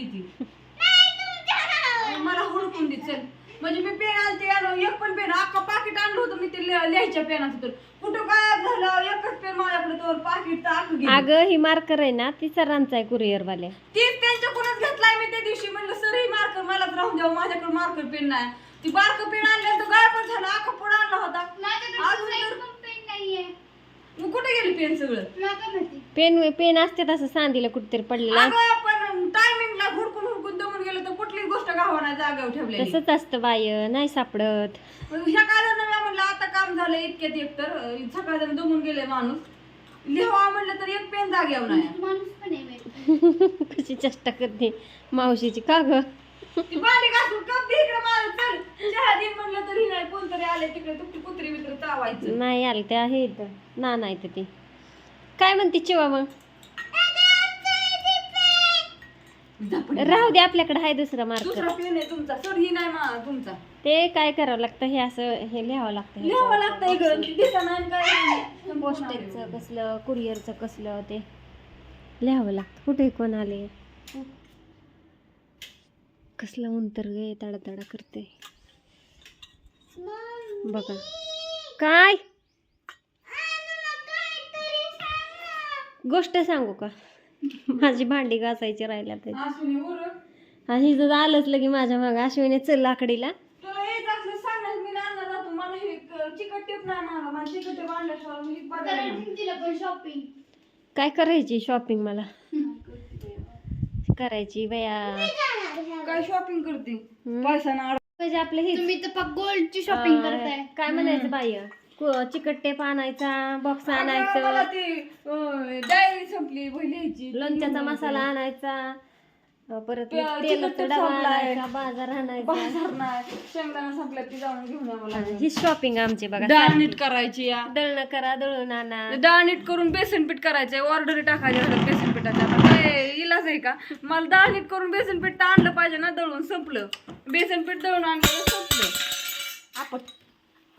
देती मला हुडकून दे चल. म्हणजे मी पेन आणते आणू एक पण पेन अख्खा पाकिट आणलं होतं मी ते लिह- लिहायच्या पेनाचं तर कुठं काय झालं? एकच पेन माझ्याकडे तर पाकिट तर गेलं. अगं ही मार्कर आहे ना ती सरांचा आहे कुरिअर वाल्या तीच त्यांच्याकडूनच घेतलाय मी त्या दिवशी. म्हणलं सर ही मार्कर मलाच राहून द्यावं माझ्याकडे मार्कर पेन नाही. ती बारकं पेन आणलं तर गायब झालं अख्खा पुढे आणला होता. अजून तर मग कुठे गेली पेन सगळं? पेन पेन असते तसं सांदीला कुठेतरी पडलेला. अगं आपण टायमिंगला हुडकून हुडकून दमून गेलो तर जागेवर ठेवलेली. तसंच असतं बाय नाही सापडत. काळानं मी म्हणलं आता काम झालं इतक्यात एक तर. सकाळ दमून गेले माणूस. लिहावा म्हणलं तर एक पेन जागेवर नाही कशी चेष्टा करते मावशीची का ग? इकडे चल. चहा दे म्हणलं तरी नाही कोणतरी आले तिकडे तुमची कुत्री बित्री चावायचं. नाही आलं ते आहे इथं. ना नाही तर ती. काय म्हणते चिवा मग? राहू दे आपल्याकडे आहे दुसरा दुसरा पेन आहे तुमचा सर ही नाही मा तुमचा. ते काय करावं लागतं हे असं हे लिहावं लागतं लिहावं लागतं इकडं काय नाही. पोस्टेजचं कसलं कुरिअरचं कसलं ते लिहावं लागतं. कुठे कोण आले? कसलं उंतर गे तडा तडा करते बघा. काय? गोष्ट सांगू का? माझी भांडी घासायची राहिल्या ते अश्विनी उरक. आणि जर आलंच लगे माझ्या मागं. अश्विनी चल लाकडीला. तुला यायचं असलं सांग ना, मी आणला जातो. मला हे क- चिकट टेप नाही मागा मला चिकट टेप आणल्याशिवाय मी बघायला नाही. काय करायची शॉपिंग मला? करायची बया. काय शॉपिंग करते. पैसा ना म्हणजे आपलं हे तुम्ही तर गोल्डची शॉपिंग करताय. काय म्हणायचं बाई कु- चिकट टेप आणायचा. बॉक्स आणायचं डायरी संपली लिहायची. लोणच्याचा मसाला आणायचा. परत तेलाचा डबा. आणायचा बाजार आणायचा. शेंगदाणा ती जाऊन घेऊन ही शॉपिंग आमची बघा डाळ नीट करायची या. दळणं करा दळून आणा. डाळ नीट करून बेसन पीठ करायचंय ऑर्डर टाकायचे बेसन पिठाच्या. आता काय इलाज आहे का? मला डाळ नीट करून बेसन पीठ तर आणलं पाहिजे ना दळून संपलं. बेसन पीठ दळून आणलं संपलं. आपण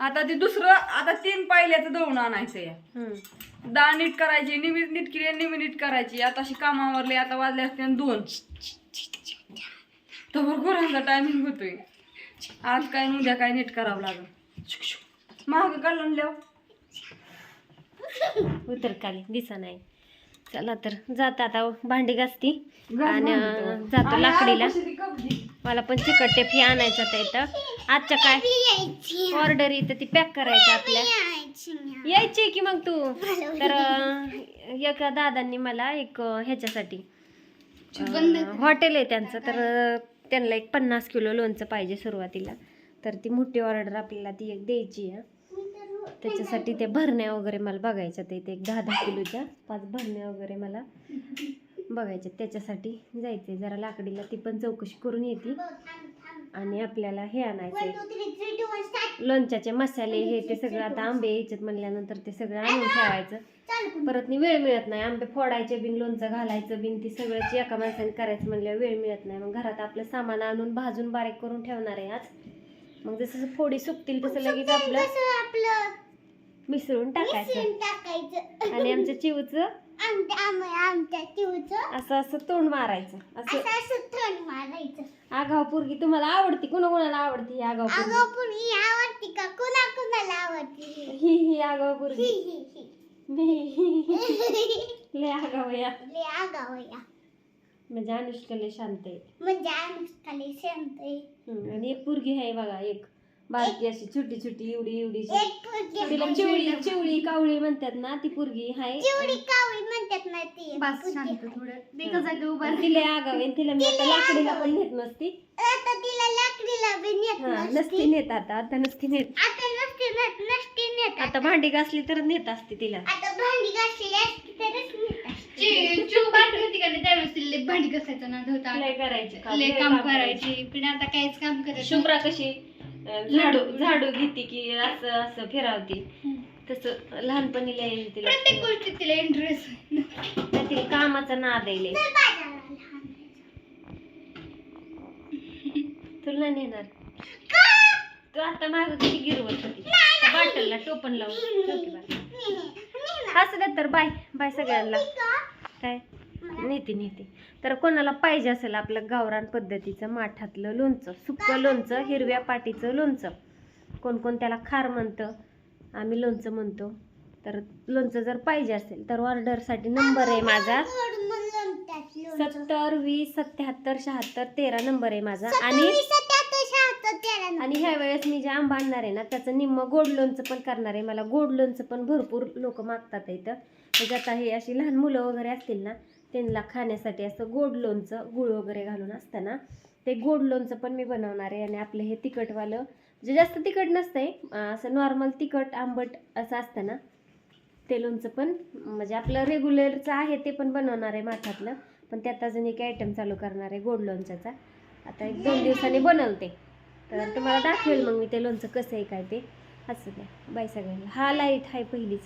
आता ते दुसरं आता तीन पायल्याचं दळून आणायचं या. डाळ नीट करायची निमी नीट केली निमी नीट करायची. आता अशी कामावरली आता वाजले असते आणि दोन. तर गुरांचा टायमिंग होतोय. आज काय उद्या काय नीट करावं लागेल. महाग काढून लिहाव उतर खाली दिसा नाही. चला तर जात आता भांडी घासती. आणि जातो लाकडीला. मला पण चिकट टेप ही आणायचं इथं. आजच्या काय? ऑर्डर इथं ती पॅक करायचं आपल्या. यायची की मग तू? तर एका दादांनी मला एक ह्याच्यासाठी हॉटेल आहे त्यांचं. तर त्यांना एक पन्नास किलो लोणचं पाहिजे सुरुवातीला. तर ती मोठी ऑर्डर आपल्याला ती एक द्यायची आहे. त्याच्यासाठी ते भरण्या वगैरे मला बघायच्या ते एक दहा दहा किलोच्या. पाच भरण्या वगैरे मला बघायच्या त्याच्यासाठी जायचंय. जरा लाकडीला ती पण चौकशी करून येते. आणि आपल्याला हे आणायचंय. लोणच्याचे मसाले हे ते सगळं आता आंबे यायचेत म्हणल्यानंतर ते सगळं आणून ठेवायचं. परत नी वेळ मिळत नाही. आंबे फोडायचे बिन लोणचं घालायचं बिन ती सगळ्याची एका माणसाने करायचं म्हणल्यावर वेळ मिळत नाही. मग घरात आपलं सामान आणून भाजून बारीक करून ठेवणार आहे आज. मग जसं जसं फोडी सुकतील तसं लगेच आपलं मिसळून टाकायचं. आणि आमच्या चिवचं असं असं तोंड मारायचं. असं आगाव पोरगी तुम्हाला आवडती? कुणा कुणाला आवडती ही आगाव पोरगी? ही ही? आगाव पोरगी. लय आगाव या. म्हणजे अनुष्का लय शांत आहे. म्हणजे अनुष्काले शांत आहे. हम्म, आणि एक पोरगी आहे बघा एक. बारकी अशी छोटी छोटी एवढी एवढी तिला. चिवळी चिवळी कावळी म्हणतात ना ती पोरगी आहे चिवडी कावळी म्हणतात ना ती. बस शांत थोडं. एका जागी उभा आणि तिला आगाव आहे तिला मी आता लाकडीला पण नेत नसती. आता तिला लाकडीला बी नेत हा नसती. नसती नेत आता आता नसती नेत. आता नसते नेत नसते नेत आता भांडी घासली तर नेत असते तिला. आता भांडी घासलेली असती तरच नेत असते. चिव भांडी होती का नाही? त्यावेळेस तिला भांडी घासायचं ना होता लय करायची काम, लय लय काम करायची. पण आता काहीच काम करत शुभ्रा कशी? झाडू झाडू घेते की असं असं फिरावते. तसं लहानपणी नाही. तिला. प्रत्येक गोष्टीत तिला इंटरेस्ट तिला कामाचा नाद आहे लय. तुला नाही नेणार तू आता माग किती गिरवत होती. बाटलला टोपण लावून. असं तर बाय. बाय सगळ्यांना. काय? नेते नेते. तर कोणाला पाहिजे असेल आपलं गावरान पद्धतीचं माठातलं लोणचं सुक्कं लोणचं हिरव्या पाटीचं लोणचं. कोण कोण त्याला खार म्हणतं आम्ही लोणचं म्हणतो. तर लोणचं जर पाहिजे असेल तर ऑर्डरसाठी नंबर आहे माझा. सत्तर वीस सत्याहत्तर शहात्तर तेरा नंबर आहे माझा. आणि आणि ह्या वेळेस मी जे आंबा आणणार आहे ना त्याचं निम्म गोड लोणचं पण करणार आहे. मला गोड लोणचं पण भरपूर लोक मागतात इथं. म्हणजे आता हे अशी लहान मुलं वगैरे असतील ना त्यांना खाण्यासाठी असं गोड लोणचं गुळ वगैरे घालून असतं ना ते गोड लोणचं पण मी बनवणार आहे आणि आपलं हे तिखटवालं जे जास्त तिखट नसतंय असं नॉर्मल तिखट आंबट असं असतं ना ते लोणचं पण म्हणजे आपलं रेग्युलरचं आहे ते पण बनवणार आहे माठातलं पण त्यात अजून एक आयटम चालू करणार आहे गोड लोणच्याचा. आता एक दोन दिवसांनी बनवते. तर तुम्हाला दाखवेल मग मी ते लोणचं कसं आहे काय ते. असं द्या. बाय सगळ्यांना. हा लाइट आहे पहिलीच.